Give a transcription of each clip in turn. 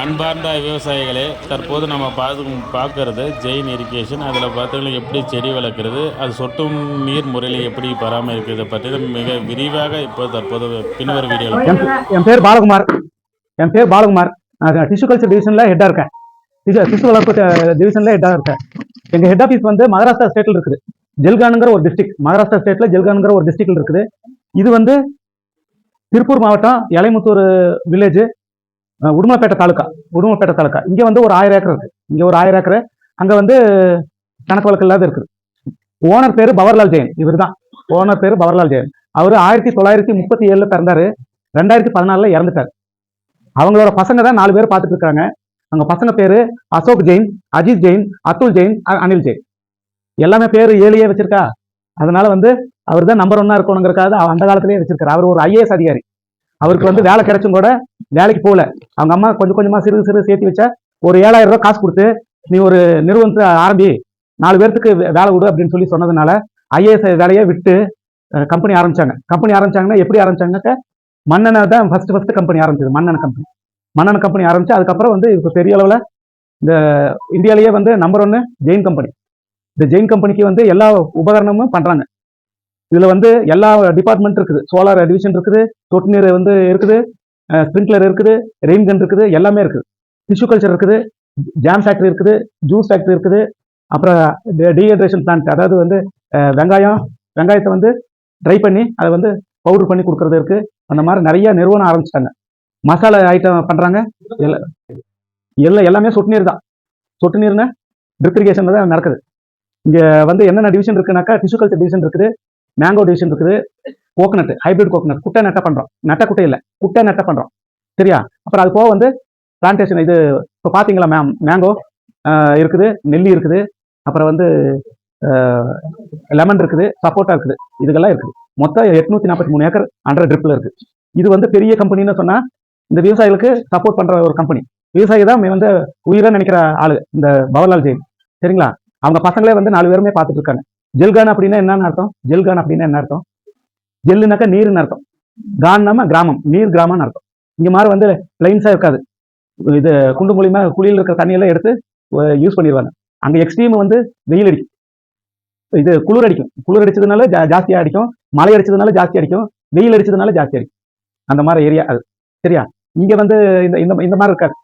அன்பார்ந்த விவசாயிகளே தற்போது நம்ம பார்த்து பார்க்கறது ஜெயின் இரிகேஷன் அதில் பார்த்தீங்கன்னா எப்படி செடி வளர்க்குறது அது சொட்டும் நீர் முறையில் எப்படி பராமரிக்கிறது பற்றி மிக விரிவாக இப்போ தற்போது பின்வரும் வீடியோவில் என் பேர் பாலகுமார். என் பேர் பாலகுமார். நான் டிஷ்யூ கல்ச்சர் டிவிஷனில் ஹெட்டாக இருக்கேன். டிஷ்யூ டிஷ்யூ வளர்ப்பு டிவிஷனில் ஹெட்டாக இருக்கேன். எங்கள் ஹெட் ஆஃபீஸ் வந்து மகாராஷ்டிரா ஸ்டேட்டில் இருக்குது. ஜெல்கானுங்கிற ஒரு டிஸ்ட்ரிக்ட் மகாராஷ்டிரா ஸ்டேட்டில் ஜெல்கானுங்கிற ஒரு டிஸ்ட்ரிக்டில் இருக்குது. இது வந்து திருப்பூர் மாவட்டம் எலைமுத்தூர் வில்லேஜ் உடுமலைப்பேட்டை தாலுக்கா உடுமலைப்பேட்டை தாலுக்கா. இங்கே வந்து ஒரு ஆயிரம் ஏக்கர் இருக்குது இங்கே ஒரு ஆயிரம் ஏக்கர். அங்கே வந்து கணக்கு வழக்கு இல்லாத இருக்குது. ஓனர் பேர் பவர்லால் ஜெயின். இவர் தான் ஓனர் பேர் பவர்லால் ஜெயின். அவர் ஆயிரத்தி தொள்ளாயிரத்தி முப்பத்தி ஏழில் பிறந்தார். ரெண்டாயிரத்தி பதினாலில் இறந்துட்டார். அவங்களோட பசங்க தான் நாலு பேர் பார்த்துட்டு இருக்காங்க. அவங்க பசங்க பேர் அசோக் ஜெயின் அஜித் ஜெயின் அத்துல் ஜெயின் அனில் ஜெயின். எல்லாமே பேர் ஏழையே வச்சிருக்கா. அதனால வந்து அவர் தான் நம்பர் ஒன்னா இருக்கணுங்கிறக்காக அந்த காலத்திலேயே வச்சிருக்காரு. அவர் ஒரு ஐஏஎஸ் அதிகாரி. அவருக்கு வந்து வேலை கிடைச்சும் கூட வேலைக்கு போகல. அவங்க அம்மா கொஞ்சம் கொஞ்சமாக சிறு சிறு சேர்த்து வச்சா ஒரு ஏழாயிரம் ரூபா காசு கொடுத்து நீ ஒரு நிறுவனத்தை ஆரம்பி நாலு பேர்த்துக்கு வேலை விடு அப்படின்னு சொல்லி சொன்னதுனால ஐஏஎஸ் வேலையை விட்டு கம்பெனி ஆரம்பிச்சாங்க. கம்பெனி ஆரம்பிச்சாங்கன்னா எப்படி ஆரம்பிச்சாங்கன்னாக்க மன்னனை தான் ஃபர்ஸ்ட் ஃபர்ஸ்ட் கம்பெனி ஆரம்பிச்சது மன்னன் கம்பெனி மன்னன் கம்பெனி ஆரம்பிச்சு அதுக்கப்புறம் வந்து இப்போ பெரிய அளவில் இந்த இந்தியாவிலேயே வந்து நம்பர் ஒன்று ஜெயின் கம்பெனி இந்த ஜெயின் கம்பெனிக்கு வந்து எல்லா உபகரணமும் பண்ணுறாங்க இதுல வந்து எல்லா டிபார்ட்மெண்ட் இருக்குது. சோலார் டிவிஷன் இருக்குது சொட்டு நீர் வந்து இருக்குது ஸ்ப்ரிங்க்லர் இருக்குது ரெயின் கன் இருக்குது எல்லாமே இருக்குது. டிஷ்யூ கல்ச்சர் இருக்குது ஜாம் ஃபேக்டரி இருக்குது ஜூஸ் ஃபேக்டரி இருக்குது அப்புறம் டீஹைட்ரேஷன் பிளான்ட் அதாவது வந்து வெங்காயம் வெங்காயத்தை வந்து ட்ரை பண்ணி அதை வந்து பவுடர் பண்ணி கொடுக்கறது இருக்கு. அந்த மாதிரி நிறைய நிறுவனம் ஆரம்பிச்சிட்டாங்க. மசாலா ஐட்டம் பண்றாங்க. எல்லாம் எல்லாம் எல்லாமே சொட்டு நீர் தான். சொட்டு நீர்னா ட்ரிப் இரிகேஷன்ல தான் நடக்குது. இங்கே வந்து என்னென்ன டிவிஷன் இருக்குனாக்கா டிஷ்யூ கல்ச்சர் டிவிஷன் இருக்குது. மேங்கோ டிவிஷன் இருக்குது. கோகனட் ஹைபிரிட் கோகனட் குட்டை நட்டை பண்ணுறோம் நட்டை குட்டை இல்லை. குட்டை நட்டை பண்ணுறோம் சரியா? அப்புறம் அது போக வந்து பிளான்டேஷன் இது இப்போ பார்த்தீங்களா மேம் மேங்கோ இருக்குது. நெல்லி இருக்குது. அப்புறம் வந்து லெமன் இருக்குது. சப்போட்டா இருக்குது. இதுக்கெல்லாம் இருக்குது. மொத்தம் எட்நூத்தி நாற்பத்தி மூணு ஏக்கர் அண்டர் ட்ரிப்ல இருக்கு. இது வந்து பெரிய கம்பெனின்னு சொன்னா இந்த விவசாயிகளுக்கு சப்போர்ட் பண்ற ஒரு கம்பெனி விவசாயி தான் வந்து உயிரை நினைக்கிற ஆளு இந்த பவர்லால் ஜெயின். சரிங்களா? அவங்க பசங்களே வந்து நாலு பேருமே பார்த்துட்டு இருக்காங்க. ஜெல்கான் அப்படின்னா என்னன்னு அர்த்தம்? ஜெல்கான் அப்படின்னா என்ன அர்த்தம்? ஜெல்லுனாக்கா நீர்னு அர்த்தம். கான்னாம கிராமம். நீர் கிராமம்னு அர்த்தம். இங்க மாதிரி வந்து பிளைன்ஸா இருக்காது. இது குண்டு மூலியமா குழியில் இருக்கிற தண்ணியெல்லாம் எடுத்து யூஸ் பண்ணிடுவாங்க. அங்க எக்ஸ்ட்ரீம் வந்து வெயில் அடிக்கும். இது குளிர் அடிக்கும். குளிர் அடிச்சதுனால ஜா ஜாஸ்தியாக அடிக்கும். மழை அடிச்சதுனால ஜாஸ்தி அடிக்கும். வெயில் அடிச்சதுனால ஜாஸ்தி அடிக்கும். அந்த மாதிரி ஏரியா அது. சரியா? இங்க வந்து இந்த இந்த இந்த மாதிரி இருக்காது.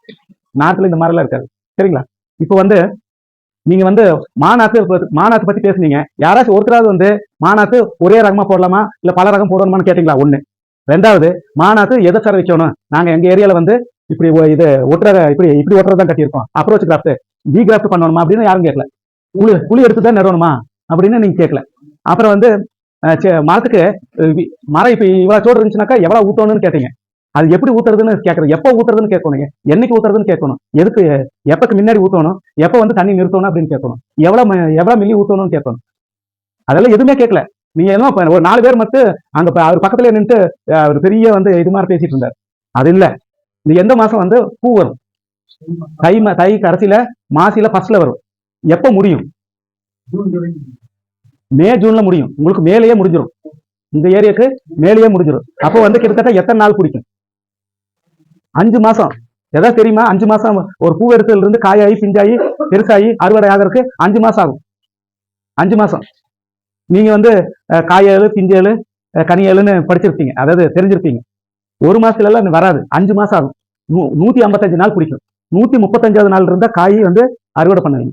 நாட்டுல இந்த மாதிரிலாம் இருக்காது. சரிங்களா? இப்போ வந்து நீங்க வந்து மாநாத்து மாநாத்து பத்தி பேசுனீங்க. யாராச்சும் ஒருத்தராவது வந்து மாநாத்து ஒரே ரகமா போடலாமா? இல்ல பல ரகம் போடணுமான்னு கேட்டீங்களா? ஒண்ணு. ரெண்டாவது மாநாத்து எதை சார் வைக்கணும்? நாங்க எங்க ஏரியால வந்து இப்படி இது ஒட்டுற இப்படி இப்படி ஒட்டுறதான் கட்டியிருக்கோம். அப்ரோச் கிராஃப்ட் பி கிராஃப்ட் பண்ணணுமா அப்படின்னு யாரும் கேட்கல குழி குழி எடுத்து தான் நிறுவனமா அப்படின்னு நீங்க கேட்கல அப்புறம் வந்து சே- மரத்துக்கு வி- மரம் இப்ப இவ்வளவு சோடு இருந்துச்சுனாக்கா எவ்வளவு ஊத்தணும்னு கேட்டீங்க. அது எப்படி ஊத்துறதுன்னு கேட்கறது எப்போ ஊத்துறதுன்னு கேட்கணும் என்னைக்கு ஊத்துறதுன்னு கேட்கணும் எதுக்கு? எப்பக்கு முன்னாடி ஊத்தணும்? எப்போ வந்து தண்ணி நிறுத்தணும் அப்படின்னு கேட்கணும் எவ்வளோ எவ்வளோ மில்லி ஊத்தணும்னு கேட்கணும் அதெல்லாம் எதுவுமே கேட்கல நீங்க என்ன ஒரு நாலு பேர் மட்டும் அங்க அவர் பக்கத்துல நின்று அவர் பெரிய வந்து இது மாதிரி பேசிட்டு இருந்தார். அது இல்லை. இது எந்த மாசம் வந்து பூ வரும். தை ம- தை கடைசியில மாசில ஃபர்ஸ்ட்ல வரும். எப்போ முடியும்? மே ஜூன்ல முடியும். உங்களுக்கு மேலேயே முடிஞ்சிடும் இந்த ஏரியாவுக்கு மேலேயே முடிஞ்சிடும் அப்போ வந்து கிட்டத்தட்ட எத்தனை நாள் பிடிக்கும்? அஞ்சு மாசம். எதாவது தெரியுமா? அஞ்சு மாசம் ஒரு பூ எடுத்ததுல இருந்து காயாகி பிஞ்சாகி பெருசாகி அறுவடை ஆகிறதுக்கு அஞ்சு மாசம் ஆகும். அஞ்சு மாசம். நீங்க வந்து அஹ், காயேழு பிஞ்சேழு கனியேழுன்னு படிச்சிருப்பீங்க. அதாவது தெரிஞ்சிருப்பீங்க. ஒரு மாசத்துல எல்லாம் வராது. அஞ்சு மாசம் ஆகும். நூ- நூத்தி ஐம்பத்தஞ்சு நாள் பிடிக்கும். நூத்தி முப்பத்தஞ்சாவது நாள் இருந்தா காய் வந்து அறுவடை பண்ணுவீங்க.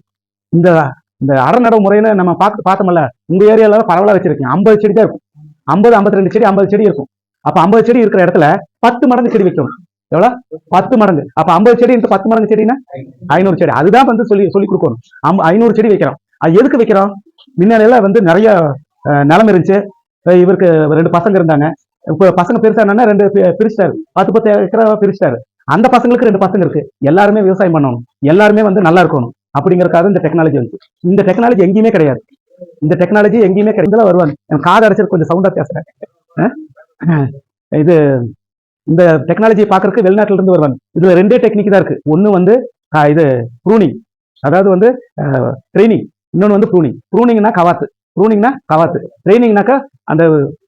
இந்த இந்த அறநடவு முறைன்னு நம்ம பார்த்து பார்த்தோம்ல உங்க ஏரியால பரவலா வச்சிருக்கீங்க. ஐம்பது செடி தான் இருக்கும். ஐம்பது ஐம்பத்தி ரெண்டு செடி ஐம்பது செடி இருக்கும். அப்ப ஐம்பது செடி இருக்கிற இடத்துல பத்து மடங்கு செடி வைக்கணும். எவ்வளோ? பத்து மடங்கு. அப்ப ஐம்பது செடி இந்த பத்து மடங்கு செடினா ஐநூறு செடி. அதுதான் வந்து சொல்லி சொல்லி கொடுக்கணும். அம்- ஐநூறு செடி வைக்கிறோம். அது எதுக்கு வைக்கிறோம்? முன்னாடியெல்லாம் வந்து நிறைய நிலம் இருந்துச்சு. இவருக்கு ரெண்டு பசங்க இருந்தாங்க. இப்போ பசங்க பெருசானா ரெண்டு பிரிச்சிட்டாரு. பத்து பத்து ஏக்கரா பிரிச்சிட்டாரு. அந்த பசங்களுக்கு ரெண்டு பசங்க இருக்கு. எல்லாருமே விவசாயம் பண்ணணும். எல்லாருமே வந்து நல்லா இருக்கணும். அப்படிங்கறக்காக இந்த டெக்னாலஜி வந்து. இந்த டெக்னாலஜி எங்கேயுமே கிடையாது. இந்த டெக்னாலஜி எங்கேயுமே கிடையாது. வருவாங்க. எனக்கு காது அடைச்சது கொஞ்சம் சவுண்டா பேசுறேன். இது இந்த டெக்னாலஜியை பார்க்கறதுக்கு வெளிநாட்டிலிருந்து வருவாங்க. இதுல ரெண்டே டெக்னிக் தான் இருக்கு. ஒன்று வந்து இது ப்ரூனிங் அதாவது வந்து ட்ரைனிங் இன்னொன்று வந்து ப்ரூனிங் ப்ரூனிங்னா கவாத்து. ப்ரூனிங்னா கவாத்து. ட்ரைனிங்னாக்கா அந்த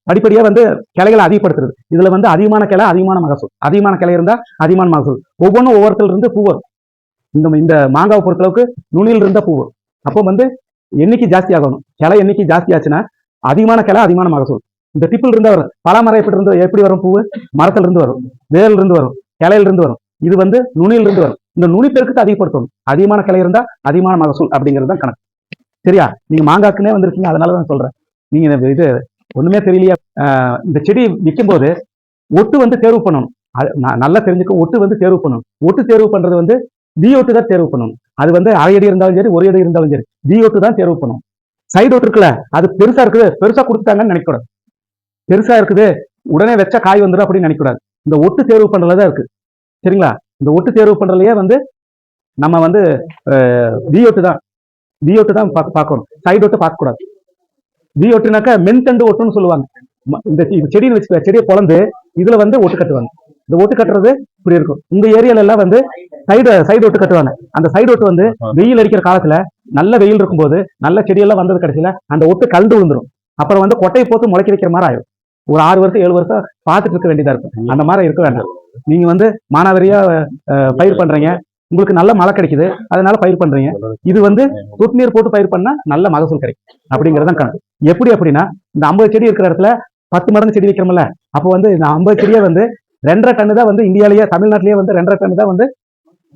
படிப்படியாக வந்து கிளைகளை அதிகப்படுத்துறது. இதில் வந்து அதிகமான கிளை அதிகமான மகசூல். அதிகமான கிளை இருந்தால் அதிகமான மகசூல். ஒவ்வொன்றும் ஒவ்வொருத்தர் இருந்து பூ வரும். இந்த இந்த மாங்காவை பொறுத்தளவுக்கு நுனியில் இருந்தால் பூ வரும். அப்போ வந்து எண்ணிக்கை ஜாஸ்தி ஆகணும். கிளை எண்ணிக்கை ஜாஸ்தி ஆச்சுன்னா அதிகமான கிளை அதிகமான மகசூல். இந்த டிப்பில் இருந்து வரும். பலாமரம் எப்படி இருந்து எப்படி வரும் பூவு? மரத்துல இருந்து வரும். வேர்ல இருந்து வரும். கிளையில இருந்து வரும். இது வந்து நுனியில இருந்து வரும். இந்த நுனி பெருக்கத்தை அதிகப்படுத்தணும். அதிகமான கிளை இருந்தா அதிகமான மகசூல் அப்படிங்கிறது தான் கணக்கு. சரியா? நீங்க மாங்காக்குனே வந்திருக்கீங்க. அதனால தான் சொல்றேன். நீங்க இது ஒண்ணுமே தெரியலையா? இந்த செடி விற்கும் போது ஒட்டு வந்து தேர்வு பண்ணணும். அது நல்லா தெரிஞ்சுக்க. ஒட்டு வந்து தேர்வு பண்ணணும். ஒட்டு தேர்வு பண்றது வந்து டி ஒட்டு தான் தேர்வு பண்ணணும். அது வந்து அரை அடி இருந்தாலும் சரி ஒரு அடி இருந்தாலும் சரி டி ஒட்டு தான் தேர்வு பண்ணணும். சைடு ஒட்டு இருக்குல்ல அது பெருசா இருக்குது. பெருசா கொடுத்துட்டாங்கன்னு நினைக்கக்கூடாது. பெருசா இருக்குது. உடனே வச்சா காய் வந்துடும் அப்படின்னு நினைக்கக்கூடாது. இந்த ஒட்டு தேர்வு பண்றதுல தான் இருக்கு. சரிங்களா? இந்த ஒட்டு தேர்வு பண்றதுலயே வந்து நம்ம வந்து டி ஒட்டு தான். டி ஒட்டு தான் பார்க்க- பார்க்கணும். சைடு ஒட்டு பார்க்க கூடாது டி ஒட்டுனாக்கா மென்தண்டு ஒட்டுன்னு சொல்லுவாங்க. இந்த இந்த செடின்னு வச்சுக்க செடியை பொழந்து இதுல வந்து ஒட்டு கட்டுவாங்க. இந்த ஒட்டு கட்டுறது இப்படி இருக்கும். உங்க ஏரியால எல்லாம் வந்து சைடு சைடு ஒட்டு கட்டுவாங்க. அந்த சைடு ஒட்டு வந்து வெயில் அடிக்கிற காலத்துல நல்ல வெயில் இருக்கும்போது நல்ல செடியெல்லாம் வந்தது கடைசியில அந்த ஒட்டு கலந்து விழுந்துரும். அப்புறம் வந்து கொட்டையை போட்டு முளைக்க வைக்கிற மாதிரி ஆயிடும் ஒரு ஆறு வருஷம் ஏழு வருஷம் பார்த்துட்டு இருக்க வேண்டியதா இருக்கும். அந்த மாதிரி இருக்க வேண்டாம். நீங்க வந்து மானாவரியா பயிர் பண்றீங்க. உங்களுக்கு நல்ல மழை கிடைக்குது. அதனால பயிர் பண்றீங்க. இது வந்து சொட்டு நீர் போட்டு பயிர் பண்ணா நல்ல மகசூல் கிடைக்கும். அப்படிங்கிறது தான் கணக்கு. எப்படி அப்படின்னா இந்த ஐம்பது செடி இருக்கிற இடத்துல பத்து மடங்கு செடி வைக்கிறோம்ல அப்போ வந்து இந்த ஐம்பது செடியே வந்து ரெண்டரை டன்னு தான் வந்து இந்தியாலேயே தமிழ்நாட்டிலேயே வந்து ரெண்டரை டன்னு தான் வந்து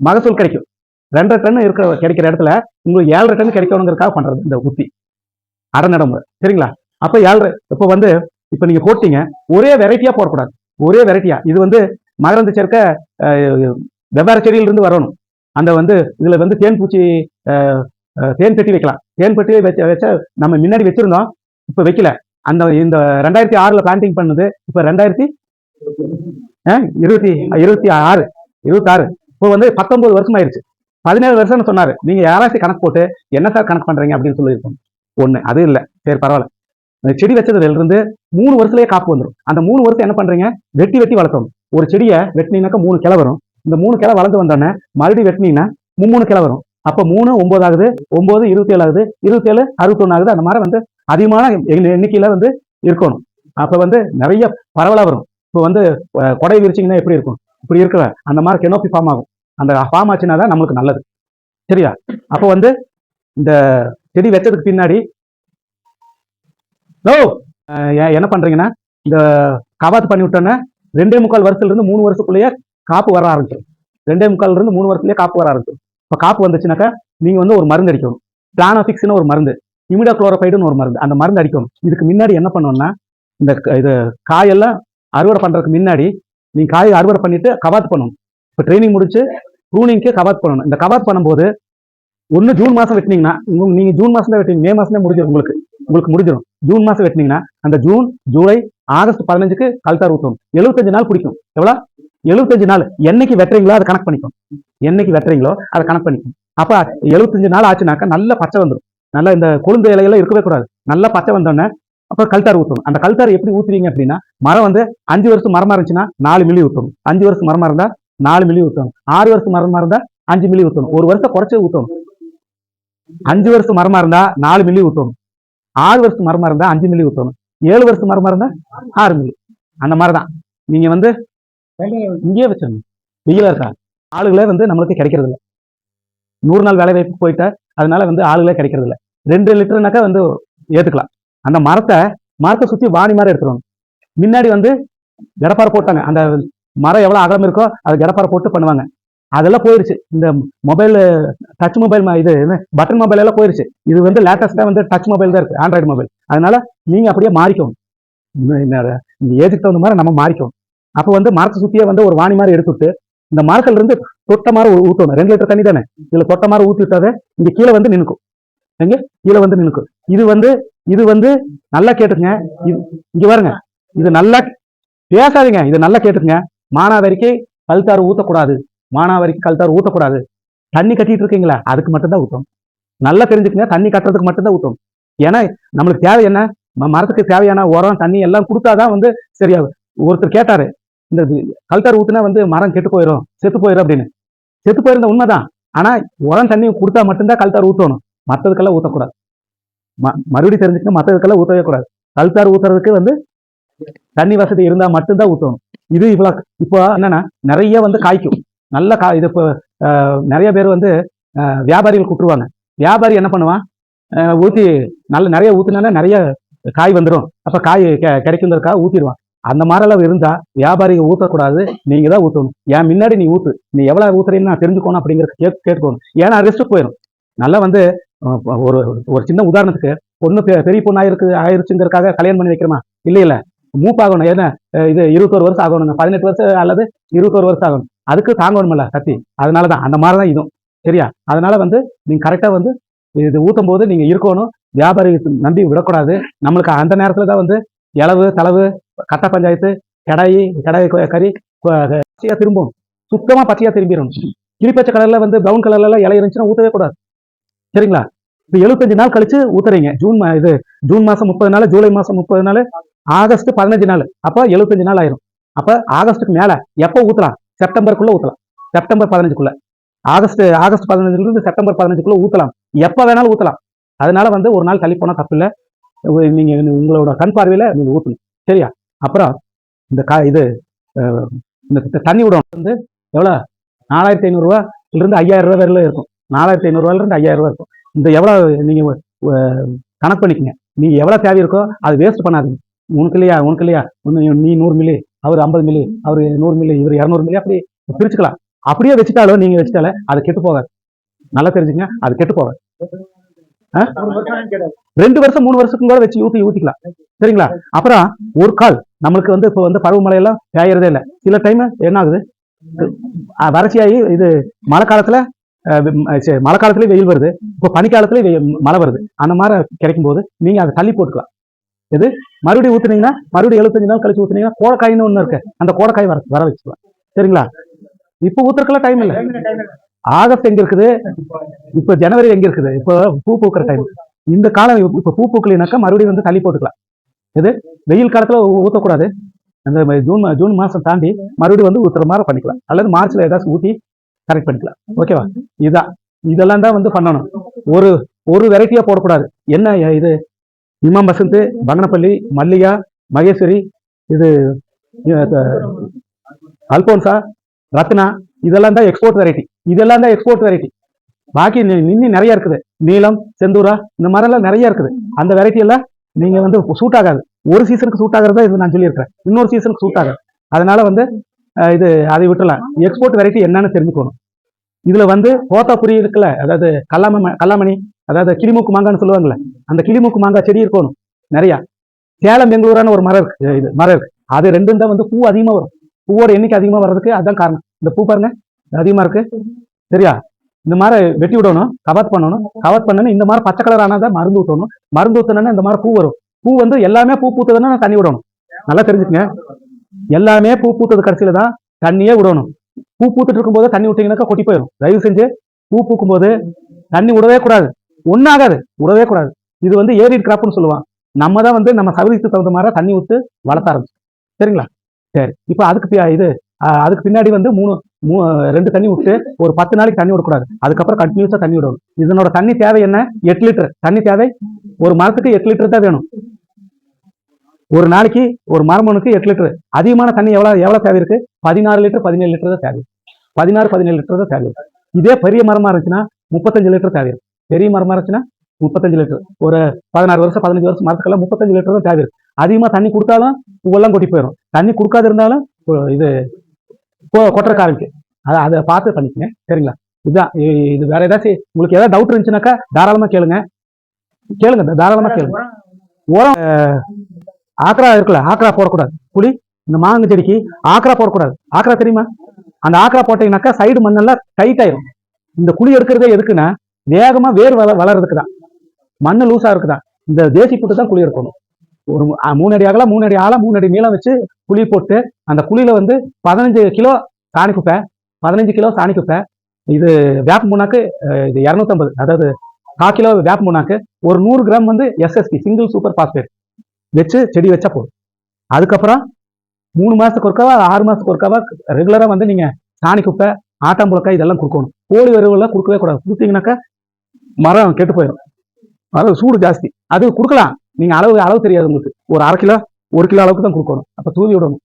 மகசூல் கிடைக்கும். ரெண்டரை டன் இருக்கிற கிடைக்கிற இடத்துல உங்களுக்கு ஏழரை டன் கிடைக்கணுங்கிறதுக்காக பண்றது இந்த உத்தி. அடநடம் சரிங்களா? அப்போ ஏழரை இப்போ வந்து இப்போ நீங்கள் போட்டீங்க ஒரே வெரைட்டியாக போடக்கூடாது. ஒரே வெரைட்டியாக இது வந்து மகரந்த சேர்க்க வெவ்வேறு செடியிலிருந்து வரணும். அந்த வந்து இதில் வந்து தேன் பூச்சி தேன் பெட்டி வைக்கலாம். தேன் பெட்டி வச்ச வச்ச நம்ம முன்னாடி வச்சுருந்தோம் இப்போ வைக்கல. அந்த இந்த ரெண்டாயிரத்தி ஆறில் பிளான்டிங் பண்ணது இப்போ ரெண்டாயிரத்தி இருபத்தி இருபத்தி ஆறு இருபத்தாறு. இப்போ வந்து பத்தொன்பது வருஷம் ஆயிடுச்சு பதினேழு வருஷம்னு சொன்னார். நீங்கள் யாராச்சும் கணக்கு போட்டு என்ன சார் கணக்கு பண்ணுறீங்க அப்படின்னு சொல்லியிருக்கோம். ஒன்று அது இல்லை. சரி பரவாயில்ல. செடி வச்சதுலேருந்து மூணு வருஷத்துலேயே காப்பு வந்துடும் அந்த மூணு வருஷம் என்ன பண்ணுறீங்க வெட்டி வெட்டி வளர்த்தணும். ஒரு செடியை வெட்டினீங்கனாக்கா மூணு கிளை வரும். இந்த மூணு கிளை வளர்ந்து வந்தோடனே மறுபடியும் வெட்டினீங்கன்னா மும்மூணு கிளை வரும். அப்போ மூணு ஒம்பது ஆகுது. ஒம்பது இருபத்தி ஏழு ஆகுது. இருபத்தி ஏழு அறுபத்தொன்னு ஆகுது. அந்த மாதிரி வந்து அதிகமான எண்ணிக்கையில் வந்து இருக்கணும். அப்போ வந்து நிறைய பரவலாக வரும். இப்போ வந்து கொடை விரிச்சிங்கன்னா எப்படி இருக்கும்? இப்படி இருக்கிற அந்த மாதிரி கெனோப்பி ஃபார்ம் ஆகும். அந்த ஃபார்ம் ஆச்சுன்னா தான் நம்மளுக்கு நல்லது. சரியா? அப்போ வந்து இந்த செடி வச்சதுக்கு பின்னாடி ஓ என்ன பண்றீங்கன்னா இந்த கவாத்து பண்ணி விட்டோன்னே ரெண்டே முக்கால் வருஷத்துல இருந்து மூணு வருஷத்துக்குள்ளேயே காப்பு வர ஆரம்பிச்சிடும் ரெண்டே முக்கால் இருந்து மூணு வருஷத்துலயே காப்பு வர ஆரம்பிச்சிடும் இப்போ காப்பு வந்துச்சுனாக்கா நீங்க வந்து ஒரு மருந்து அடிக்கணும். பிளானோஃபிக்ஸ்னு ஒரு மருந்து இமிடா குளோரோஃபைடுன்னு ஒரு மருந்து அந்த மருந்து அடிக்கணும். இதுக்கு முன்னாடி என்ன பண்ணணும்னா இந்த க- இது காயெல்லாம் அறுவடை பண்றதுக்கு முன்னாடி நீங்க காயை அறுவடை பண்ணிட்டு கவாத் பண்ணணும். இப்போ ட்ரைனிங் முடிச்சு ப்ரூனிங்க்கு கவாத் பண்ணணும். இந்த கவாத் பண்ணும்போது ஒன்று ஜூன் மாதம் வெட்டினீங்கன்னா நீங்கள் ஜூன் மாதம் தான் வெட்டிங்க மே மாசம் தான் முடிஞ்சிடும் உங்களுக்கு. உங்களுக்கு முடிஞ்சிடும். ஜூன் மாசம் வெட்டினீங்கன்னா அந்த ஜூன் ஜூலை ஆகஸ்ட் பதினஞ்சுக்கு கல்தார் ஊற்றணும் எழுபத்தஞ்சு நாள் பிடிக்கும் எவ்வளோ? எழுபத்தஞ்சு நாள். என்னைக்கு வெட்டுறீங்களோ அதை கணக்கு பண்ணிக்கும் என்னைக்கு வெட்டுறீங்களோ அதை கணக்கு பண்ணிக்கும் அப்போ எழுபத்தஞ்சு நாள் ஆச்சுனாக்கா நல்ல பச்சை வந்துடும். நல்லா இந்த கொழுந்து இலையெல்லாம் இருக்கவே கூடாது. நல்ல பச்சை வந்தோடனே அப்புறம் கல்தார் ஊற்றணும் அந்த கல்தார் எப்படி ஊற்றுவீங்க அப்படின்னா மரம் வந்து அஞ்சு வருஷம் மரமாக இருந்துச்சுன்னா நாலு மில்லி ஊற்றணும் அஞ்சு வருஷம் மரமாக இருந்தால் நாலு மில்லி ஊற்றணும் ஆறு வருஷம் மரமாக இருந்தால் அஞ்சு மில்லி ஊற்றணும் ஒரு வருஷம் குறைச்சி ஊற்றணும் அஞ்சு வருஷம் மரமா இருந்தா நாலு மில்லி ஊற்றணும் ஆறு வருஷம் மரமாக இருந்தால் அஞ்சு மில்லி ஊற்றணும் ஏழு வருஷம் மரமாக இருந்தால் ஆறு மில்லி. அந்த மாதிரி தான் நீங்கள் வந்து இங்கேயே வச்சிடணும் வெயிலாக இருக்கா? ஆளுகளே வந்து நம்மளுக்கு கிடைக்கிறது இல்லை நூறு நாள் வேலை வாய்ப்பு போயிட்டா அதனால வந்து ஆளுகளே கிடைக்கிறது இல்லை ரெண்டு லிட்டர்னாக்கா வந்து ஏற்றுக்கலாம் அந்த மரத்தை மரத்தை சுற்றி வாணி மாதிரி எடுத்துருவாங்க. முன்னாடி வந்து கடப்பாறை போட்டாங்க. அந்த மரம் எவ்வளோ அகலம் இருக்கோ அது கடப்பாறை போட்டு பண்ணுவாங்க. அதெல்லாம் போயிருச்சு. இந்த மொபைல் டச் மொபைல் இது பட்டன் மொபைல் எல்லாம் போயிருச்சு. இது வந்து லேட்டஸ்ட்டாக வந்து டச் மொபைல் தான் இருக்கு. ஆண்ட்ராய்டு மொபைல் அதனால நீங்கள் அப்படியே மாறிக்கணும் இந்த- ஏஜுக்கு தகுந்த மாதிரி நம்ம மாறிக்கணும் அப்போ வந்து மரத்தை சுற்றியே வந்து ஒரு வாணி மாதிரி எடுத்துட்டு இந்த மரத்துல இருந்து தொட்ட மாதிரி ஊற்றணும் ரெண்டு லிட்டர் தண்ணி தானே? இதில் தொட்ட மாதிரி ஊற்றி விட்டாவே இங்கே கீழே வந்து நின்னுக்கும். எங்க? கீழே வந்து நின்னுக்கும். இது வந்து இது வந்து நல்லா கேட்டுக்குங்க. இது- இங்க பாருங்க. இது நல்லா பேசாதீங்க. இது நல்லா கேட்டுக்குங்க. மானாவரிக்கு கல்தாறு ஊத்தக்கூடாது. மானாவரிக்கு கல்தாறு ஊற்றக்கூடாது தண்ணி கட்டிட்டு இருக்கீங்களா? அதுக்கு மட்டும்தான் ஊற்றணும் நல்லா தெரிஞ்சுக்கங்க. தண்ணி கட்டுறதுக்கு மட்டும்தான் ஊற்றணும் ஏன்னா நம்மளுக்கு தேவை என்ன? ம- மரத்துக்கு தேவையான உரம் தண்ணி எல்லாம் கொடுத்தாதான் வந்து சரியாகும் ஒருத்தர் கேட்டாரு இந்த இது கல்தார் ஊத்துனா வந்து மரம் கெட்டு போயிடும் செத்து போயிடும் அப்படின்னு. செத்து போயிருந்த உண்மைதான். ஆனா உரம் தண்ணி கொடுத்தா மட்டும்தான் கல்தார் ஊற்றணும் மற்றதுக்கெல்லாம் ஊற்றக்கூடாது ம- மறுபடியும் தெரிஞ்சுக்க மற்றதுக்கெல்லாம் ஊற்றவே கூடாது. கல்தார் ஊத்துறதுக்கு வந்து தண்ணி வசதி இருந்தால் மட்டும்தான் ஊற்றணும் இது இவ்வளோ இப்போ என்னன்னா நிறைய வந்து காய்க்கும். நல்ல கா இது இப்போ நிறைய பேர் வந்து வியாபாரிகள் கூட்டுருவாங்க வியாபாரி என்ன பண்ணுவான்? ஊற்றி நல்ல நிறைய ஊத்துனா நிறைய காய் வந்துடும் அப்போ காய் கெ- கிடைக்குங்கிறதுக்காக ஊற்றிடுவான் அந்த மாதிரிலாம் இருந்தால் வியாபாரிகள் ஊற்றக்கூடாது நீங்கள் தான் ஊற்றணும் ஏன் முன்னாடி நீ ஊற்று நீ எவ்வளோ ஊற்றுறீன்னு நான் தெரிஞ்சுக்கணும் அப்படிங்கிறத கேட் கேட்டுக்கணும். ஏன்னா ரிஸ்க் போயிடும் நல்லா வந்து ஒரு ஒரு சின்ன உதாரணத்துக்கு பொண்ணு பெ- பெரிய பொண்ணு ஆயிருக்கு ஆயிருச்சுங்கிறதுக்காக கல்யாணம் பண்ணி வைக்கிறோமா? இல்லை இல்லை மூப்பாகணும் என்ன இது இருபத்தோரு வருஷம் ஆகணுங்க பதினெட்டு வருஷம் அல்லது இருபத்தோரு வருஷம் ஆகணும். அதுக்கு தாங்கணும்ல கத்தி அதனாலதான் அந்த மாதிரி தான் இதுவும். சரியா? அதனால வந்து நீங்கள் கரெக்டாக வந்து இது ஊற்றும் போது நீங்கள் இருக்கணும். வியாபாரி நம்பி விடக்கூடாது. நம்மளுக்கு அந்த நேரத்தில் தான் வந்து இளவு தளவு கட்ட பஞ்சாயத்து கடாயி கடாய் கொ- கறி பச்சையாக திரும்பும். சுத்தமாக பச்சையாக திரும்பிடும் கிளிப்பச்சை கலரில் வந்து பிரவுன் கலர்லலாம் இலை இருந்துச்சுன்னா ஊற்றவே கூடாது. சரிங்களா? இப்போ எழுபத்தஞ்சு நாள் கழிச்சு ஊத்துறீங்க. ஜூன் மா- இது ஜூன் மாதம் முப்பது நாள் ஜூலை மாதம் முப்பது நாள் ஆகஸ்ட் பதினஞ்சு நாள். அப்போ எழுபத்தஞ்சு நாள் ஆயிரும். அப்போ ஆகஸ்ட்டுக்கு மேலே எப்போ ஊற்றலாம் செப்டம்பருக்குள்ளே ஊற்றலாம் செப்டம்பர் பதினஞ்சுக்குள்ளே. ஆகஸ்ட் ஆகஸ்ட் பதினஞ்சுலேருந்து செப்டம்பர் பதினஞ்சுக்குள்ளே ஊற்றலாம் எப்போ வேணாலும் ஊற்றலாம் அதனால வந்து ஒரு நாள் தள்ளி போனால் தப்பு நீங்கள் உங்களோட கண் பார்வையில் நீங்கள் ஊற்றணும் சரியா? அப்புறம் இந்த கா இது இந்த தண்ணி விடணும் வந்து எவ்வளோ? நாலாயிரத்தி ஐநூறுரூவா இருந்து ஐயாயிரம் ரூபா வரையில இருக்கும். நாலாயிரத்தி ஐநூறுரூவாலேருந்து ஐயாயிரம் ரூபா இருக்கும். இந்த எவ்வளோ நீங்கள் கணக்கு பண்ணிக்கங்க. நீங்கள் எவ்வளோ தேவை இருக்கோ அது வேஸ்ட் பண்ணாதீங்க. உனக்கு இல்லையா? உனக்கு இல்லையா? உன்னை- நீ நூறு மில்லி. அவர் ஐம்பது மில்லி அவர் நூறு மில்லி இவர் இரநூறு மில்லி அப்படி பிரிச்சுக்கலாம். அப்படியே வச்சுட்டாலும் நீங்க வச்சுட்டால அது கெட்டு போகாது. நல்லா தெரிஞ்சுங்க அது கெட்டு போகாது. ஆ? ரெண்டு வருஷம் மூணு வருஷத்துக்கும் கூட வச்சு ஊத்தி ஊத்திக்கலாம். சரிங்களா? அப்புறம் ஒரு கால். நம்மளுக்கு வந்து இப்போ வந்து பருவமழையெல்லாம் பேயறதே இல்லை. சில டைம் என்ன ஆகுது? வறட்சியாகி இது மழை காலத்துல சரி, மழை காலத்துலேயே வெயில் வருது. இப்போ பனிக்காலத்துலேயே வெயில் மழை வருது. அந்த மாதிரி கிடைக்கும் போது நீங்க அதை தள்ளி போட்டுக்கலாம். இது மறுபடியும் ஊத்துனீங்கன்னா மறுபடியும் எழுபத்தஞ்சு நாள் கழிச்சு ஊத்துனீங்கன்னா கோடைக்காயின்னு ஒன்று இருக்கு. அந்த கோடைக்காய் வர வர வச்சுக்கலாம் சரிங்களா? இப்போ ஊத்துறக்கெல்லாம் டைம் இல்லை. ஆகஸ்ட் எங்க இருக்குது? இப்போ ஜனவரி எங்க இருக்குது? இப்போ பூ பூக்கிற டைம் இந்த காலம் இப்போ பூ பூக்கலைனாக்கா மறுபடியும் வந்து தள்ளி போட்டுக்கலாம். இது வெயில் காலத்துல ஊற்றக்கூடாது ஊத்தக்கூடாது. அந்த ஜூன் மா- ஜூன் மாசம் தாண்டி மறுபடியும் வந்து ஊத்துற மாதிரி பண்ணிக்கலாம். அல்லது மார்ச்ல ஏதாச்சும் ஊத்தி கரெக்ட் பண்ணிக்கலாம். ஓகேவா இதுதான். இதெல்லாம் தான் வந்து பண்ணணும். ஒரு ஒரு வெரைட்டியா போடக்கூடாது. என்ன இது? இமாம் வசந்த் பங்கனப்பள்ளி மல்லிகா மகேஸ்வரி இது அல்போன்சா ரத்னா இதெல்லாம் தான் எக்ஸ்போர்ட் வெரைட்டி இதெல்லாம் தான் எக்ஸ்போர்ட் வெரைட்டி பாக்கி இன்னும் நிறைய இருக்குது. நீலம் செந்தூரா இந்த மாதிரிலாம் நிறைய இருக்குது. அந்த வெரைட்டி எல்லாம் நீங்க வந்து சூட் ஆகாது. ஒரு சீசனுக்கு சூட் ஆகிறதா இது நான் சொல்லியிருக்கிறேன். இன்னொரு சீசனுக்கு சூட் ஆகாது. அதனால வந்து இது அதை விட்டுலாம் எக்ஸ்போர்ட் வெரைட்டி என்னன்னு தெரிஞ்சுக்கணும். இதுல வந்து தோத்தாபுரி இருக்குல்ல அதாவது கல்லாம கல்லாமணி அதாவது கிளிமூக்கு மாங்கான்னு சொல்லுவாங்கல்ல அந்த கிளிமூக்கு மாங்காய் செடி இருக்கணும் நிறையா. சேலம் பெங்களூரான ஒரு மரம் இருக்கு இது மரம் இருக்கு. அது ரெண்டும் தான் வந்து பூ அதிகமாக வரும். பூவோட எண்ணிக்கை அதிகமாக வர்றதுக்கு அதுதான் காரணம். இந்த பூ பாருங்க அதிகமாக இருக்கு. சரியா? இந்த மாதிரி வெட்டி விடணும் கவாத் பண்ணணும். கவாத் பண்ணணும் இந்த மாதிரி பச்சை கலர் ஆனாதான் மருந்து ஊற்றணும் மருந்து ஊற்றினா இந்த மாதிரி பூ வரும். பூ வந்து எல்லாமே பூ பூத்ததுன்னா தண்ணி விடணும். நல்லா தெரிஞ்சுக்கங்க. எல்லாமே பூ பூத்தது கடைசியில தான் தண்ணியே விடணும். பூ பூத்துட்டு இருக்கும்போது தண்ணி விட்டீங்கன்னாக்கா கொட்டி போயிடும் தயவு செஞ்சு பூ பூக்கும்போது தண்ணி விடவே கூடாது. ஒன்றாகாது விடவே கூடாது. இது வந்து ஏரிட் கிராப்னு சொல்லுவான். நம்ம தான் வந்து நம்ம சௌகரியத்துக்கு தகுந்த மாதிரி தண்ணி ஊற்று வளர்த்த ஆரம்பிச்சு சரிங்களா? சரி. இப்போ அதுக்கு இது அதுக்கு பின்னாடி வந்து மூணு மூ- ரெண்டு தண்ணி விட்டு ஒரு பத்து நாளைக்கு தண்ணி விடக்கூடாது. அதுக்கப்புறம் கண்டினியூஸாக தண்ணி விடணும். இதனோட தண்ணி தேவை என்ன? எட்டு லிட்டர். தண்ணி தேவை? ஒரு மரத்துக்கு எட்டு லிட்டர் தான் வேணும். ஒரு நாளைக்கு ஒரு மரமனுக்கு எட்டு லிட்டர். அதிகமான தண்ணி எவ்வளோ எவ்வளோ தேவை இருக்குது பதினாறு லிட்டர் பதினேழு லிட்டர் தான் தேவை. பதினாறு பதினேழு லிட்டர் தான் தேவை. இதே பெரிய மரமாக இருந்துச்சுன்னா முப்பத்தஞ்சு லிட்டர் தேவை. பெரிய மரமாக இருந்துச்சுன்னா முப்பத்தஞ்சு லிட்டர். ஒரு பதினாறு வருஷம் பதினஞ்சு வருஷம் மரத்துக்கெல்லாம் முப்பத்தஞ்சு லிட்டர் தான் தேவை. இருக்கு தண்ணி கொடுத்தாலும் பூவெல்லாம் கொட்டி போயிடும் தண்ணி கொடுக்காது இருந்தாலும் இது கொ- கொட்டுறக்கு ஆரம்பிக்கும். அதை அதை பார்த்து பண்ணிக்கங்க. சரிங்களா? இதுதான் இது வேற ஏதாச்சும் உங்களுக்கு ஏதாவது டவுட் இருந்துச்சுனாக்கா தாராளமாக கேளுங்க. கேளுங்க தாராளமாக கேளுங்க. உரம் ஆக்ரா இருக்குல்ல ஆக்ரா போடக்கூடாது. புளி இந்த மாங்கு செடிக்கு ஆக்ரா போடக்கூடாது. ஆக்ரா தெரியுமா? அந்த ஆக்ரா போட்டீங்கன்னாக்கா சைடு மண்ணெல்லாம் டைட் ஆயிரும். இந்த குழி எடுக்கிறதே எதுக்குன்னா வேகமாக வேர் வள வளர்றதுக்கு தான் மண் லூஸாக இருக்குதான். இந்த தேசி புட்டு தான் குழி இருக்கணும் ஒரு மூணு அடி அகலாம் மூணு அடி ஆழம் மூணு அடி நீளம் வச்சு குழி போட்டு அந்த குழியில் வந்து பதினஞ்சு கிலோ சாணி குப்பை பதினஞ்சு கிலோ சாணி குப்பை இது வேப்ப முன்னாக்கு இது இரநூத்தம்பது அதாவது கால் கிலோ வேப்ப முன்னாக்கு ஒரு நூறு கிராம் வந்து எஸ்எஸ்பி சிங்கிள் சூப்பர் பாஸ்பேட் வச்சு செடி வச்சா போதும். அதுக்கப்புறம் மூணு மாதத்துக்கு ஒருக்காவா ஆறு மாதத்துக்கு ஒருக்காவா ரெகுலராக வந்து நீங்கள் சாணி குப்பை ஆட்டாம்புழக்காய் இதெல்லாம் கொடுக்கணும். கோழி எருவெல்லாம் கொடுக்கவே கூடாது. கொடுத்தீங்கன்னாக்கா மரம் கெட்டு போயிடும் அது சூடு ஜாஸ்தி. அது கொடுக்கலாம். நீங்க அளவு அளவு தெரியாது உங்களுக்கு. ஒரு அரை கிலோ ஒரு கிலோ அளவுக்கு தான் கொடுக்கணும். அப்போ தூவி விடணும்.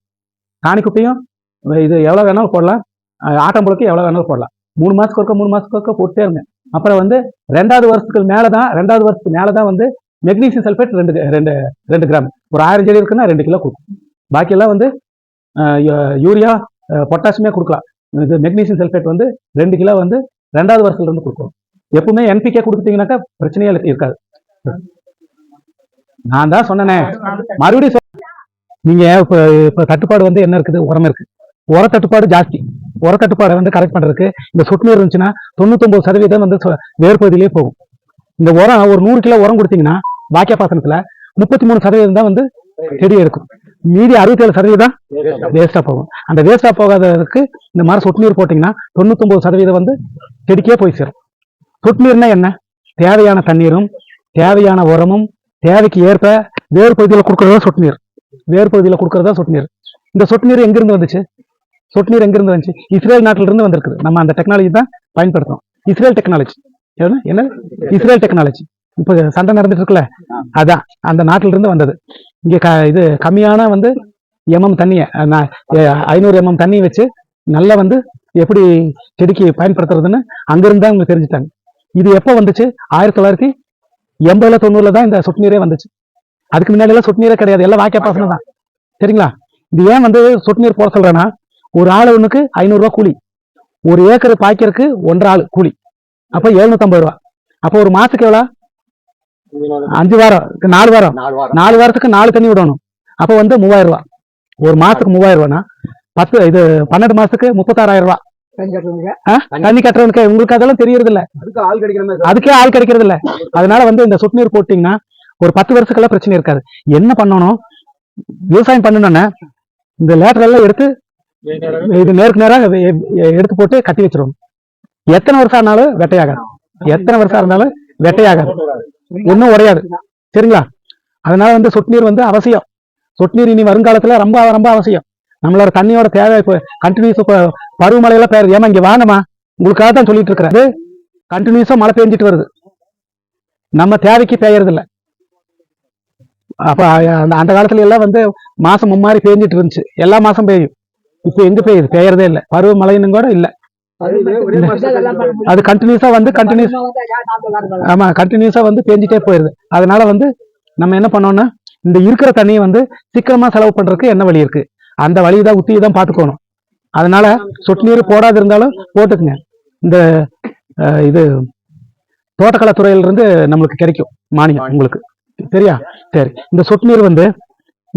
காணி குப்பையும் இது எவ்வளோ வேணாலும் போடலாம். அஹ் ஆட்டம்புழுக்கு எவ்வளோ வேணாலும் போடலாம். மூணு மாதத்துக்கு ஒருக்க மூணு மாதத்துக்கு ஒருக்க போட்டே இருந்தேன் அப்புறம் வந்து ரெண்டாவது வருஷத்துக்கு மேலே தான் ரெண்டாவது வருஷத்துக்கு மேலே தான் வந்து மெக்னீசியம் சல்ஃபேட் ரெண்டு ரெண்டு ரெண்டு கிராம் ஒரு ஆயிரம் செடி இருக்குன்னா ரெண்டு கிலோ கொடுக்கும். பாக்கியெல்லாம் வந்து யூ- யூரியா பொட்டாசியமே கொடுக்கலாம். இது மெக்னீசியம் சல்ஃபேட் வந்து ரெண்டு கிலோ வந்து ரெண்டாவது வருஷத்துல இருந்து கொடுக்கணும். எப்பவுமே என்பிகே கொடுத்துட்டீங்கன்னாக்கா பிரச்சனையே இருக்காது. நான் தான் சொன்னேனே. மறுபடியும் நீங்க இப்ப இப்போ தட்டுப்பாடு வந்து என்ன இருக்குது? உரம் இருக்கு. உர தட்டுப்பாடு ஜாஸ்தி. உர தட்டுப்பாடை வந்து கரெக்ட் பண்றதுக்கு இந்த சொட்டு நீர் இருந்துச்சுன்னா தொண்ணூத்தொன்பது சதவீதம் வந்து சொ- வேர்பகுதியிலே போகும். இந்த உரம் ஒரு நூறு கிலோ உரம் கொடுத்தீங்கன்னா வாக்கிய பாசனத்துல முப்பத்தி மூணு சதவீதம் தான் வந்து செடி இருக்கும் மீதி அறுபத்தேழு சதவீதம் வேஸ்டா போகும். அந்த வேஸ்டா போகாததுக்கு இந்த மாதிரி சொட்டு நீர் போட்டீங்கன்னா தொண்ணூத்தொன்பது சதவீதம் வந்து செடிக்கே போய் சேரும். சொட்டுநீர்னா என்ன? தேவையான தண்ணீரும் தேவையான உரமும் தேவைக்கு ஏற்ப வேறு பகுதியில் கொடுக்கறதா சொட்டு நீர் வேறு பகுதியில் கொடுக்கறதா சொட்டு நீர் இந்த சொட்டு நீர் எங்கிருந்து வந்துச்சு? சொட்டு நீர் எங்கிருந்து வந்துச்சு? இஸ்ரேல் நாட்டிலிருந்து வந்திருக்குது. நம்ம அந்த டெக்னாலஜி தான் பயன்படுத்துறோம். இஸ்ரேல் டெக்னாலஜி என்ன? என்ன? இஸ்ரேல் டெக்னாலஜி இப்போ சண்டை நடந்துட்டு இருக்குல்ல? அதான். அந்த நாட்டிலிருந்து வந்தது. இங்கே க இது கம்மியான வந்து எம்எம் தண்ணியை ஐநூறு எம்எம் தண்ணி வச்சு நல்லா வந்து எப்படி செடிக்கு பயன்படுத்துறதுன்னு அங்கிருந்து தான் அவங்க தெரிஞ்சுட்டாங்க. இது எப்போ வந்துச்சு? ஆயிரத்தி தொள்ளாயிரத்தி எண்பதுல தொண்ணூறுல தான் இந்த சொட்டு நீரே வந்துச்சு. அதுக்கு முன்னாடி எல்லாம் சொட்டு நீரே கிடையாது. எல்லாம் வாக்கிய பாசனம் தான். சரிங்களா? இது ஏன் வந்து சொட்டு நீர் போட சொல்றேன்னா ஒரு ஆள் ஒண்ணுக்கு ஐநூறு ரூபாய் கூலி. ஒரு ஏக்கர் பாய்க்கிறதுக்கு ஒன்றரை ஆள் கூலி. அப்ப எழுநூத்தம்பது ரூபா. அப்போ ஒரு மாசத்துக்கு எவ்வளவு அஞ்சு வாரம். நாலு வாரம். நாலு வாரத்துக்கு நாலு தண்ணி விடணும். அப்ப வந்து மூவாயிரம் ரூபாய் ஒரு மாசத்துக்கு மூவாயிரம் ரூபாய்னா பத்து இது பன்னெண்டு மாசத்துக்கு முப்பத்தாறாயிரம். ஆ? தண்ணி கட்டுறவனுக்கு உங்களுக்கு அதெல்லாம் தெரியறது இல்ல அதுக்கு ஆள் கிடைக்கிறது இல்ல அதனால வந்து இந்த சொட்டு நீர் போட்டீங்கன்னா ஒரு பத்து வருஷத்துக்கெல்லாம் பிரச்சனை இருக்காது. என்ன பண்ணணும்? விவசாயம் பண்ணணும்னா இந்த லேட்டர் எல்லாம் எடுத்து இது நேருக்கு நேரா எ- எ- எடுத்து போட்டு கட்டி வச்சிருவோம். எத்தனை வருஷம் ஆனாலும் வெட்டையாகாது எத்தனை வருஷம் இருந்தாலும் வெட்டையாகாது. ஒன்றும் உடையாது. சரிங்களா? அதனால வந்து சொட்டு நீர் வந்து அவசியம். சொட்டு நீர் இனி வருங்காலத்துல ரொம்ப ரொம்ப அவசியம். நம்மளோட தண்ணியோட தேவை இப்போ கண்டினியூஸ் பருவமழையெல்லாம் பெய்யுது ஏமா இங்கே வாங்கம்மா. உங்களுக்காக தான் சொல்லிட்டு இருக்கிறேன். கண்டினியூஸா மழை பெஞ்சிட்டு வருது. நம்ம தேவைக்கு பெய்யறதில்ல அப்போ அப்ப அந்த அந்த காலத்துல எல்லாம் வந்து மாசம் மும்மாரி பெஞ்சிட்டு இருந்துச்சு. எல்லா மாசம் பெய்யும். இப்போ எங்கே பெய்யுது? பெய்யறதே இல்ல. பருவமழைன்னு கூட இல்ல. அது கண்டினியூஸா வந்து கண்டினியூஸ் ஆமா கண்டினியூஸா வந்து பேஞ்சிட்டே போயிருது. அதனால வந்து நம்ம என்ன பண்ணோம்னா இந்த இருக்கிற தண்ணியை வந்து சிக்கனமா செலவு பண்றதுக்கு என்ன வழி இருக்கு? அந்த வழியை தான் உத்தியை தான் பாத்துக்கணும் அதனால சொட்டு நீர் போடாது இருந்தாலும் போட்டுக்குங்க. இந்த இது தோட்டக்கலை துறையில இருந்து நம்மளுக்கு கிடைக்கும் மானியம் உங்களுக்கு. சரியா? சரி. இந்த சொட்டு நீர் வந்து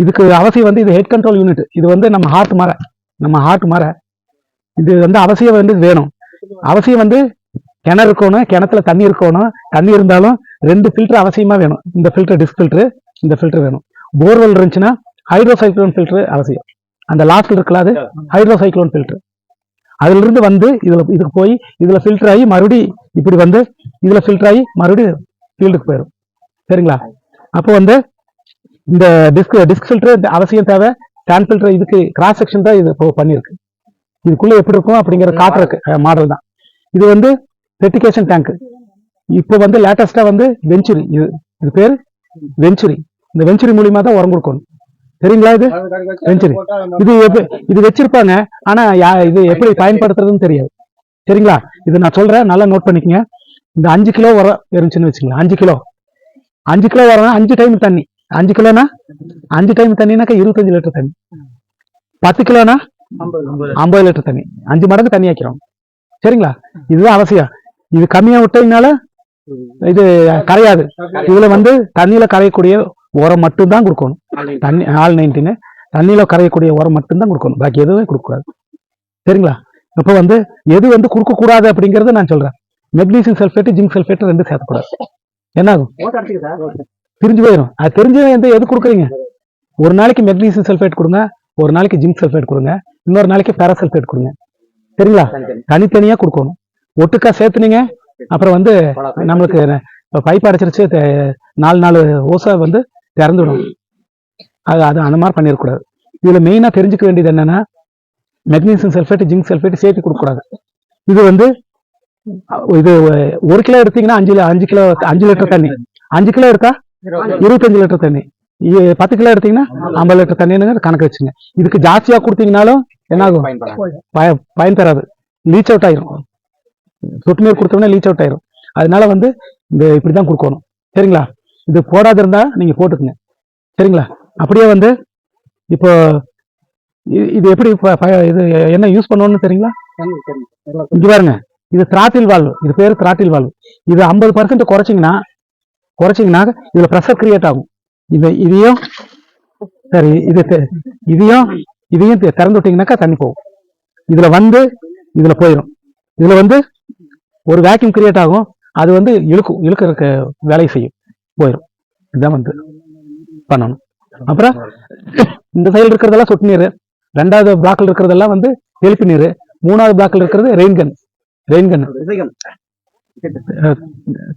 இதுக்கு அவசியம் வந்து இது ஹெட் கண்ட்ரோல் யூனிட் இது வந்து நம்ம ஹார்ட் மர. நம்ம ஹார்ட் மர. இது வந்து அவசியம் வந்து வேணும். அவசியம் வந்து கிணறு இருக்கணும் கிணத்துல தண்ணி இருக்கணும். தண்ணி இருந்தாலும் ரெண்டு ஃபில்டர் அவசியமா வேணும். இந்த ஃபில்டர் டிஸ்க் ஃபில்டர் இந்த ஃபில்டர் வேணும். போர்வெல் இருந்துச்சுன்னா ஹைட்ரோசைக்ளோன் ஃபில்டர் அவசியம். அந்த லாஸ்ட்ல இருக்கல அது? ஹைட்ரோசைக்ளோன் ஃபில்டர் அதுல இருந்து வந்து இதுல இதுக்கு போய் இதுல ஃபில்டர் ஆகி மறுபடி இப்படி வந்து இதுல ஃபில்டர் ஆகி மறுபடியும் ஃபீல்டுக்கு போயிடும் சரிங்களா? அப்போ வந்து இந்த டிஸ்க் டிஸ்க் ஃபில்டர் அவசியம் தேவை. ஸ்டாண்ட் ஃபில்டர் இதுக்கு கிராஸ் செக்ஷன் தான் இது இப்போ பண்ணியிருக்கு. இதுக்குள்ள எப்படி இருக்கும் அப்படிங்கிற காட்டுறக்கு மாடல் தான். இது வந்து பெட்டிகேஷன் டேங்க் இப்போ வந்து லேட்டஸ்டா வந்து வெஞ்சுரி இது இது பேர்? வெஞ்சுரி இந்த வெஞ்சுரி மூலியமா தான் உரம் கொடுக்கணும். சரிங்களா இது? வெஞ்சுரி இது இது வச்சிருப்பாங்க. ஆனா இது எப்படி பயன்படுத்துறதுன்னு தெரியாது. சரிங்களா? இது நான் சொல்றேன். நல்லா நோட் பண்ணிக்கங்க. இந்த அஞ்சு கிலோ உரம் இருந்துச்சுன்னு வச்சுங்களேன் அஞ்சு கிலோ. அஞ்சு கிலோ உரம் அஞ்சு டைம் தண்ணி. அஞ்சு கிலோனா அஞ்சு டைம் தண்ணினாக்கா இருபத்தஞ்சு லிட்டர் தண்ணி. பத்து கிலோனா ஐம்பது லிட்டர் தண்ணி. அஞ்சு மடங்கு தண்ணி ஆக்கிறோம் சரிங்களா? இதுதான் அவசியம். இது கம்மியா விட்டதுனால இது கரையாது. இதுல வந்து தண்ணியில கரையக்கூடிய உரம் மட்டும்தான் கொடுக்கணும். தண்ணி ஆல் நைன்டீன் தண்ணியில கரையக்கூடிய உரம் மட்டும்தான் கொடுக்கணும். பாக்கி எதுவுமே கொடுக்கக்கூடாது. சரிங்களா? இப்போ வந்து எது வந்து கொடுக்க கூடாது அப்படிங்கறத நான் சொல்றேன். மெக்னீசியம் சல்ஃபேட் ஜிங்க் சல்ஃபேட் ரெண்டும் சேர்க்கக்கூடாது. என்ன ஆகும் பிரிஞ்சு போயிடும் அது தெரிஞ்சு எந்த எது கொடுக்குறீங்க? ஒரு நாளைக்கு மெக்னீசியம் சல்ஃபேட் கொடுங்க ஒரு நாளைக்கு ஜிங்க் சல்ஃபேட் கொடுங்க இன்னொரு நாளைக்கு பேராசல்ஃபேட் கொடுங்க. சரிங்களா? தனித்தனியா கொடுக்கணும். ஒட்டுக்கா சேர்த்துனீங்க அப்புறம் வந்து நம்மளுக்கு பைப் அடைச்சிருச்சு நாலு நாலு ஓசை வந்து திறந்துடும் அது அது அந்த மாதிரி பண்ணிடக்கூடாது இதில் மெயினாக தெரிஞ்சுக்க வேண்டியது என்னன்னா மெக்னீசியம் சல்ஃபேட் ஜிங்க் சல்ஃபேட் சேர்த்து கொடுக்கக்கூடாது. இது வந்து இது ஒரு கிலோ எடுத்தீங்கன்னா அஞ்சு அஞ்சு கிலோ அஞ்சு லிட்டர் தண்ணி. அஞ்சு கிலோ எடுத்தா இருபத்தஞ்சு லிட்டர் தண்ணி. பத்து கிலோ எடுத்தீங்கன்னா ஐம்பது லிட்டர் தண்ணின்னு கணக்கு வச்சுங்க. இதுக்கு ஜாஸ்தியா கொடுத்தீங்கனாலும் என்ன ஆகும் பயன் தராது. லீச் அவுட் ஆயிரும். சொட்டு நீர் கொடுத்தோம்னா லீச் அவுட் ஆயிரும். அதனால வந்து இந்த இப்படிதான் கொடுக்கணும். சரிங்களா? இது போடாது இருந்தா நீங்க போட்டுக்குங்க. சரிங்களா? அப்படியே வந்து இப்போ இது எப்படி இது என்ன யூஸ் பண்ணணும்னு தெரியுங்களா? இங்க பாருங்க. இது திராட்டில் வால்வு இது பேர் திராட்டில் வால்வு இது ஐம்பது பர்சன்ட் குறைச்சிங்கன்னா குறைச்சிங்கன்னா இதுல ப்ரெஷர் கிரியேட் ஆகும். இது இதையும் சரி இது இதையும் இதையும் திறந்து விட்டீங்கன்னாக்கா தண்ணி போகும். இதுல வந்து இதுல போயிடும் இதுல வந்து ஒரு வேக்யூம் கிரியேட் ஆகும். அது வந்து இழுக்கும் இழுக்கிறதுக்கு வேலையை செய்யும். போயிடும் இதுதான் வந்து பண்ணணும். அப்புறம் இந்த சைடில் இருக்கிறதெல்லாம் சொட்டு நீர் ரெண்டாவது பிளாக்ல இருக்கிறதெல்லாம் வந்து தெளிப்பு நீர் மூணாவது பிளாக்ல இருக்கிறது ரெயின் ரெயின்கன் ரெயின்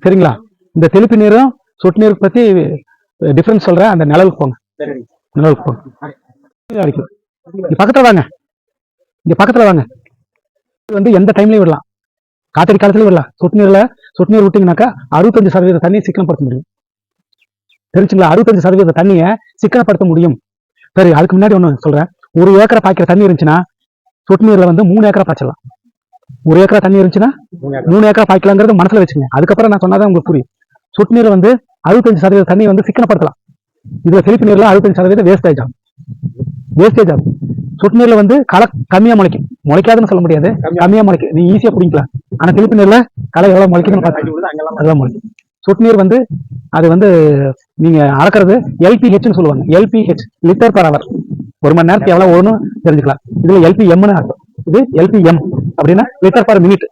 சரிங்களா? இந்த தெளிப்பு நீரும் சொட்டு நீர் பத்தி டிஃபரன்ஸ் சொல்றேன். அந்த நிழலுக்கு போங்க. நிழலுக்கு போங்க. அடிக்கும். இங்க பக்கத்துல வாங்க. இங்க பக்கத்துல வாங்க. வந்து எந்த டைம்லயும் விடலாம். காத்தடி காலத்துலயும் விடலாம். சொட்டு நீர்ல சொட்டு நீர் விட்டீங்கன்னாக்கா அறுபத்தஞ்சு சதவீத தண்ணியை படுத்த முடியும். தெரிஞ்சுங்களா? அறுபத்தஞ்சு சதவீத தண்ணியை சிக்கனப்படுத்த முடியும். சரி அதுக்கு முன்னாடி ஒண்ணு சொல்றேன். ஒரு ஏக்கரை பாய்க்கிற தண்ணி இருந்துச்சுன்னா சொட்டு நீர்ல வந்து மூணு ஏக்கரா பாய்ச்சலாம் ஒரு ஏக்கரா தண்ணி இருந்துச்சுன்னா மூணு ஏக்கரா. பாய்க்கலாங்கிறது மனசுல வச்சுங்க அதுக்கப்புறம் நான் சொன்னாதான் உங்களுக்கு புரியும். சொட்டு நீரை வந்து அறுபத்தஞ்சு சதவீத தண்ணி வந்து சிக்கனப்படுத்தலாம். இதுல தெளிப்பு நீர்ல அறுபத்தஞ்சு சதவீதம் வேஸ்டேஜ் ஆகும். வேஸ்டேஜ் ஆகும். சொட்டு நீர்ல வந்து களை கம்மியா முளைக்கும். முளைக்காதுன்னு சொல்ல முடியாது. கம்மியா. முளைக்கும். நீ ஈஸியா பிடிக்கலாம் ஆனா தெளிப்பு நீர்ல களை எவ்வளவு முளைக்குதுன்னு பார்த்து அதெல்லாம் முளைக்கும். சொட்டு நீர் வந்து அது வந்து நீங்க அளக்கிறது எல்பிஹெச்னு சொல்லுவாங்க. எல்பிஹெச் லிட்டர் பர் அவர் ஒரு மணி நேரத்துக்கு எவ்வளவு ஓடணும் தெரிஞ்சுக்கலாம். இதுல எல்பிஎம்னு அர்த்தம். இது எல்பிஎம் அப்படின்னா லிட்டர் பர் மினிட்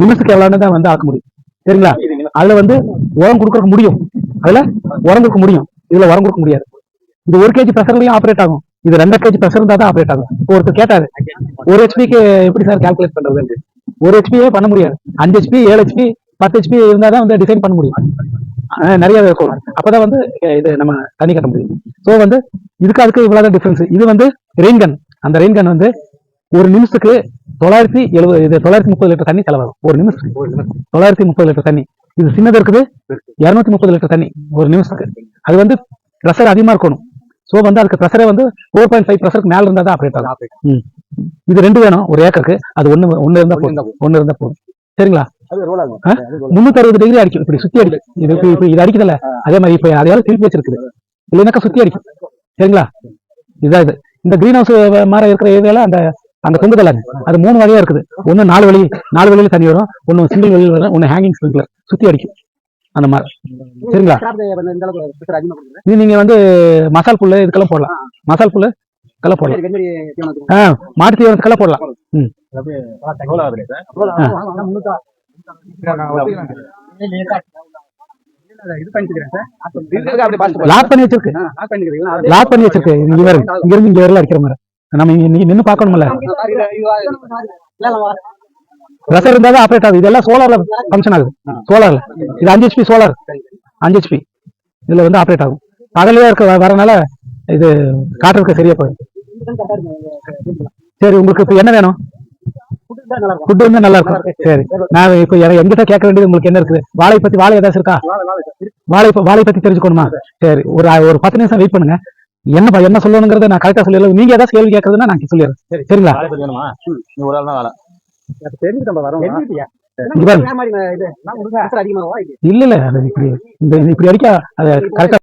நிமிஷத்துக்கு எவ்வளவுன்னு தான் வந்து ஆக்க முடியும். சரிங்களா? அதுல வந்து உரம் கொடுக்க முடியும். அதுல உரம் கொடுக்க முடியும். இதுல உரம் கொடுக்க முடியாது. இது ஒரு கேஜி ப்ரெஷர்லயும் ஆப்ரேட் ஆகும். இது ரெண்டரை கேஜி ப்ரெஷர் இருந்தா தான் ஆப்ரேட் ஆகும். ஒருத்தர் கேட்டாரு ஒரு ஹெச்பிக்கு எப்படி சார் கால்குலேட் பண்றது? ஒரு ஹெச்பியே பண்ண முடியாது. அஞ்சு ஹெச்பி ஏழு ஹெச்பி பத்து ஹெச்பி இருந்தா தான் வந்து டிசைன் பண்ண முடியும். நிறைய இருக்கும். அப்பதான் வந்து இது நம்ம தண்ணி கட்ட முடியும். ஸோ வந்து இதுக்கு அதுக்கு இவ்வளவுதான் டிஃபரன்ஸ் இது வந்து ரெயின் கன் அந்த ரெயின் கன் வந்து ஒரு நிமிஷத்துக்கு தொள்ளாயிரத்தி எழுபது இது தொள்ளாயிரத்தி முப்பது லிட்டர் தண்ணி செலவாகும். ஒரு நிமிஷத்துக்கு. தொள்ளாயிரத்தி முப்பது லிட்டர் தண்ணி. இது சின்னது இருக்குது. இருநூத்தி முப்பது லிட்டர் தண்ணி ஒரு நிமிஷத்துக்கு. அது வந்து ப்ரெஷர் அதிகமா இருக்கணும். ஸோ வந்து அதுக்கு ப்ரெஷரே வந்து ஃபோர் பாயிண்ட் ஃபைவ் ப்ரெஷருக்கு மேல இருந்தா தான் ஆப்ரேட் ஆகும். இது ரெண்டு வேணும். ஒரு ஏக்கருக்கு அது ஒண்ணு ஒண்ணு இருந்தா போதும். ஒண்ணு இருந்தா போதும். சரிங்களா? முன்னூத்தி அறுபது டிகிரி அடிக்கும். இப்படி சுத்தி அடிக்கும். இது இப்ப- இது அடிக்குதுல்ல? அதே மாதிரி இப்ப அதையால திருப்பி வச்சிருக்குது. இல்லைனாக்கா சுத்தி அடிக்கும். சரிங்களா? இதான் இது. இந்த கிரீன் ஹவுஸ் மாதிரி இருக்கிற ஏரியால அந்த அந்த தொங்குதல அது. மூணு வழியா இருக்குது. ஒண்ணு நாலு வழி நாலு வழியில தண்ணி வரும். ஒண்ணு சிங்கிள் வழியில வரும். ஒண்ணு ஹேங்கிங் ஸ்ப்ரிங்க்லர் சுத்தி அடிக்கும். அந்த மாதிரி. சரிங்களா? இது நீங்க வந்து மசால் புல்லு இதுக்கெல்லாம் போடலாம். மசால் புல்லு இதெல்லாம் போடலாம். ஆ மாட்டு தீவனத்துக்கெல்லாம் போடலாம். ம். லாக் பண்ணி வச்சிருக்கு. லாக் பண்ணி வச்சிருக்கு. இங்க வேற இங்க இருந்து இங்க வரல அடிக்கிற மாதிரி. நம்ம இங்க நீங்க நின்னு பார்க்கணும்ல. ப்ரெஷர் இருந்தா தான் ஆப்ரேட் ஆகுது. இதெல்லாம் சோலார்ல ஃபங்க்ஷன் ஆகுது. சோலார்ல இது அஞ்சு ஹெச்பி சோலார் அஞ்சு ஹெச்பி இதுல வந்து ஆப்ரேட் ஆகும். பகலையே இருக்க வரனால இது காட்டுறதுக்கு சரியா போயிடும் சரி உங்களுக்கு இப்போ என்ன வேணும்? ஃபுட் வந்து நல்லா இருக்கும் சரி நான் இப்போ எங்கிட்ட கேட்க வேண்டியது உங்களுக்கு என்ன இருக்குது வாழை பத்தி வாழை ஏதாச்சும் இருக்கா வாழை ப- வாழை பத்தி தெரிஞ்சுக்கணுமா சரி ஒரு ஒரு பத்து நிமிஷம் வெயிட் பண்ணுங்க என்ன என்ன சொல்லணுங்கிறத நான் கரெக்டா சொல்லிடுறேன் நீங்க ஏதாவது கேள்வி கேட்கறதுன்னா நான் சொல்லிடுறேன் சரிங்களா ஒரு ஆள் வேலை இங்க பாருங்க. இல்ல இல்ல அது இப்படி இப்படி அடிக்க அது கரெக்டா